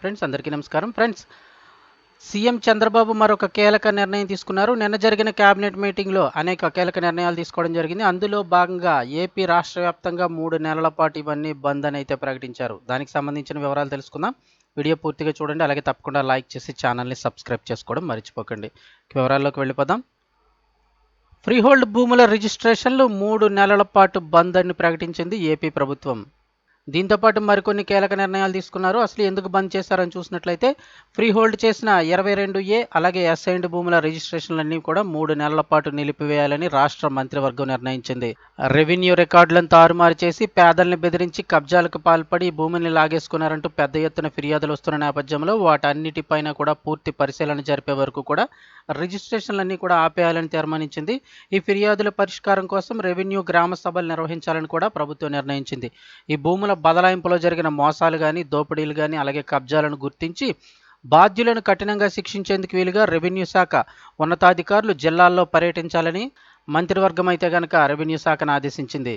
Friends అందరికీ నమస్కారం. Friends CM Chandrababu మరొక కీలక నిర్ణయం తీసుకున్నారు. నిన్న జరిగిన కేబినెట్ మీటింగ్లో అనేక కీలక నిర్ణయాలు తీసుకోవడం జరిగింది. అందులో భాగంగా ఏపీ రాష్ట్ర వ్యాప్తంగా మూడు నెలల పాటు ఇవన్నీ బంద్ అని అయితే ప్రకటించారు. దానికి సంబంధించిన వివరాలు తెలుసుకుందాం. వీడియో పూర్తిగా చూడండి. అలాగే తప్పకుండా లైక్ చేసి ఛానల్ని సబ్స్క్రైబ్ చేసుకోవడం మర్చిపోకండి. వివరాల్లోకి వెళ్ళిపోదాం. ఫ్రీహోల్డ్ భూముల రిజిస్ట్రేషన్లు మూడు నెలల పాటు బంద్ అని ప్రకటించింది ఏపీ ప్రభుత్వం. దీంతోపాటు మరికొన్ని కీలక నిర్ణయాలు తీసుకున్నారు. అసలు ఎందుకు బంద్ చేశారని చూసినట్లయితే ఫ్రీ హోల్డ్ చేసిన ఇరవై రెండు ఏ అలాగే అసైన్డ్ భూముల రిజిస్ట్రేషన్లన్నీ కూడా మూడు నెలల పాటు నిలిపివేయాలని రాష్ట్ర మంత్రివర్గం నిర్ణయించింది. రెవెన్యూ రికార్డులను తారుమారు చేసి పేదల్ని బెదిరించి కబ్జాలకు పాల్పడి భూమిని లాగేసుకున్నారంటూ పెద్ద ఎత్తున ఫిర్యాదులు వస్తున్న నేపథ్యంలో వాటన్నిటిపైన కూడా పూర్తి పరిశీలన జరిపే వరకు కూడా రిజిస్ట్రేషన్లన్నీ కూడా ఆపేయాలని తీర్మానించింది. ఈ ఫిర్యాదుల పరిష్కారం కోసం రెవెన్యూ గ్రామ సభలు నిర్వహించాలని కూడా ప్రభుత్వం నిర్ణయించింది. ఈ భూముల బదలాయింపులో జరిగిన మోసాలు కానీ దోపిడీలు కానీ అలాగే కబ్జాలను గుర్తించి బాధ్యులను కఠినంగా శిక్షించేందుకు వీలుగా రెవెన్యూ శాఖ ఉన్నతాధికారులు జిల్లాల్లో పర్యటించాలని మంత్రివర్గం అయితే గనక రెవెన్యూ శాఖను ఆదేశించింది.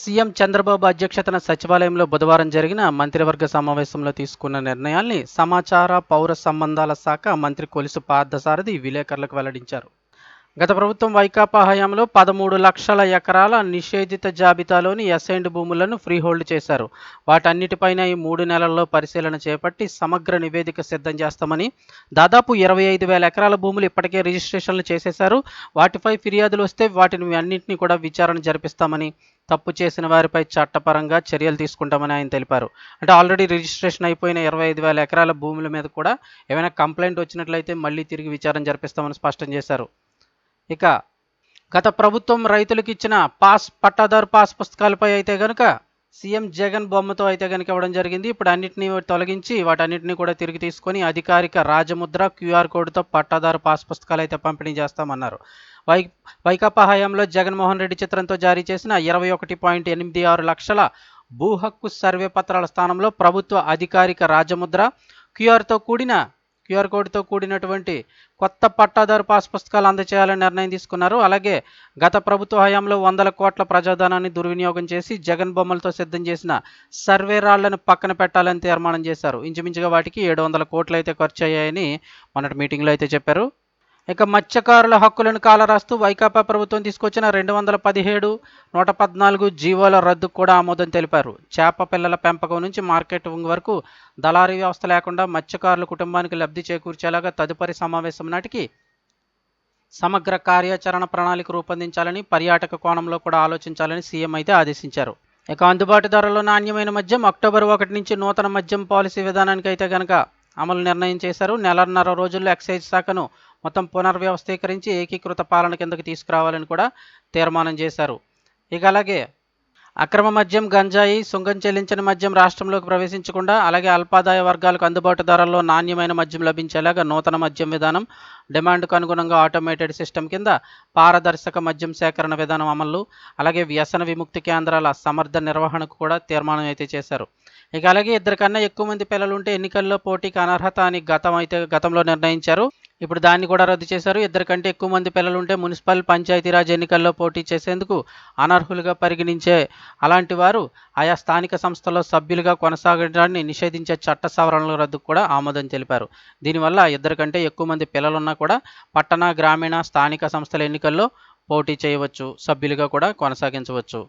సీఎం చంద్రబాబు అధ్యక్షతన సచివాలయంలో బుధవారం జరిగిన మంత్రివర్గ సమావేశంలో తీసుకున్న నిర్ణయాల్ని సమాచార పౌర సంబంధాల శాఖ మంత్రి కొలుసు పార్థసారథి విలేకరులకు వెల్లడించారు. గత ప్రభుత్వం వైకాపా హయాంలో పదమూడు లక్షల ఎకరాల నిషేధిత జాబితాలోని అసైన్డ్ భూములను ఫ్రీహోల్డ్ చేశారు. వాటన్నిటిపైన ఈ మూడు నెలల్లో పరిశీలన చేపట్టి సమగ్ర నివేదిక సిద్ధం చేస్తామని దాదాపు ఇరవై ఐదు వేల ఎకరాల భూములు ఇప్పటికే రిజిస్ట్రేషన్లు చేసేశారు. వాటిపై ఫిర్యాదులు వస్తే వాటిని అన్నింటినీ కూడా విచారణ జరిపిస్తామని తప్పు చేసిన వారిపై చట్టపరంగా చర్యలు తీసుకుంటామని ఆయన తెలిపారు. అంటే ఆల్రెడీ రిజిస్ట్రేషన్ అయిపోయిన ఇరవై ఐదు వేల ఎకరాల భూముల మీద కూడా ఏమైనా కంప్లైంట్ వచ్చినట్లయితే మళ్ళీ తిరిగి విచారణ జరిపిస్తామని స్పష్టం చేశారు. ఇక గత ప్రభుత్వం రైతులకు ఇచ్చిన పాస్ పట్టాదారు పాస్ పుస్తకాలపై అయితే గనుక సీఎం జగన్ బొమ్మతో అయితే కనుక ఇవ్వడం జరిగింది. ఇప్పుడు అన్నింటినీ తొలగించి వాటన్నిటిని కూడా తిరిగి తీసుకొని అధికారిక రాజముద్ర క్యూఆర్ కోడ్తో పట్టాదారు పాస్ పుస్తకాలు అయితే పంపిణీ చేస్తామన్నారు. వై వైకాపా హయాంలో జగన్మోహన్ రెడ్డి చిత్రంతో జారీ చేసిన ఇరవై ఒకటి పాయింట్ ఎనిమిది ఆరు లక్షల భూ హక్కు సర్వే పత్రాల స్థానంలో ప్రభుత్వ అధికారిక రాజముద్ర క్యూఆర్తో కూడిన క్యూఆర్ కోడ్తో కూడినటువంటి కొత్త పట్టాదారు పాస్ పుస్తకాలు అందజేయాలని నిర్ణయం తీసుకున్నారు. అలాగే గత ప్రభుత్వ హయాంలో వందల కోట్ల ప్రజాధనాన్ని దుర్వినియోగం చేసి జగన్ బొమ్మలతో సిద్ధం చేసిన సర్వే రాళ్ళను పక్కన పెట్టాలని తీర్మానం చేశారు. ఇంచుమించుగా వాటికి ఏడు వందల కోట్లు అయితే ఖర్చు అయ్యాయని మొన్నటి మీటింగ్లో అయితే చెప్పారు. ఇక మత్స్యకారుల హక్కులను కాలరాస్తూ వైకాపా ప్రభుత్వం తీసుకొచ్చిన రెండు వందల పదిహేడు నూట పద్నాలుగు జీవోల రద్దు కూడా ఆమోదం తెలిపారు. చేప పిల్లల పెంపకం నుంచి మార్కెటింగ్ వరకు దళారీ వ్యవస్థ లేకుండా మత్స్యకారుల కుటుంబానికి లబ్ధి చేకూర్చేలాగా తదుపరి సమావేశం నాటికి సమగ్ర కార్యాచరణ ప్రణాళిక రూపొందించాలని పర్యాటక కోణంలో కూడా ఆలోచించాలని సీఎం అయితే ఆదేశించారు. ఇక అందుబాటు ధరలో నాణ్యమైన మద్యం అక్టోబర్ ఒకటి నుంచి నూతన మద్యం పాలసీ విధానానికి అయితే కనుక అమలు నిర్ణయం చేశారు. నెలన్నర రోజుల్లో ఎక్సైజ్ శాఖను మొత్తం పునర్వ్యవస్థీకరించి ఏకీకృత పాలన కిందకి తీసుకురావాలని కూడా తీర్మానం చేశారు. ఇక అలాగే అక్రమ మద్యం గంజాయి సుంగం చెల్లించిన మద్యం రాష్ట్రంలోకి ప్రవేశించకుండా అలాగే అల్పాదాయ వర్గాలకు అందుబాటు ధరల్లో నాణ్యమైన మద్యం లభించేలాగా నూతన మద్యం విధానం డిమాండ్కు అనుగుణంగా ఆటోమేటెడ్ సిస్టమ్ కింద పారదర్శక మద్యం సేకరణ విధానం అమలు అలాగే వ్యసన విముక్తి కేంద్రాల సమర్థ నిర్వహణకు కూడా తీర్మానం అయితే చేశారు. ఇక అలాగే ఇద్దరికన్నా ఎక్కువ మంది పిల్లలు ఉంటే ఎన్నికల్లో పోటీకి అనర్హత అని గతం అయితే గతంలో నిర్ణయించారు. ఇప్పుడు దాన్ని కూడా రద్దు చేశారు. ఇద్దరికంటే ఎక్కువ మంది పిల్లలు ఉంటే మున్సిపల్ పంచాయతీరాజ్ ఎన్నికల్లో పోటీ చేసేందుకు అనర్హులుగా పరిగణించే అలాంటి వారు ఆయా స్థానిక సంస్థలో సభ్యులుగా కొనసాగడాన్ని నిషేధించే చట్ట సవరణల రద్దుకు కూడా ఆమోదం తెలిపారు. దీనివల్ల ఇద్దరికంటే ఎక్కువ మంది పిల్లలున్నా కూడా పట్టణ గ్రామీణ స్థానిక సంస్థల ఎన్నికల్లో పోటీ చేయవచ్చు సభ్యులుగా కూడా కొనసాగించవచ్చు.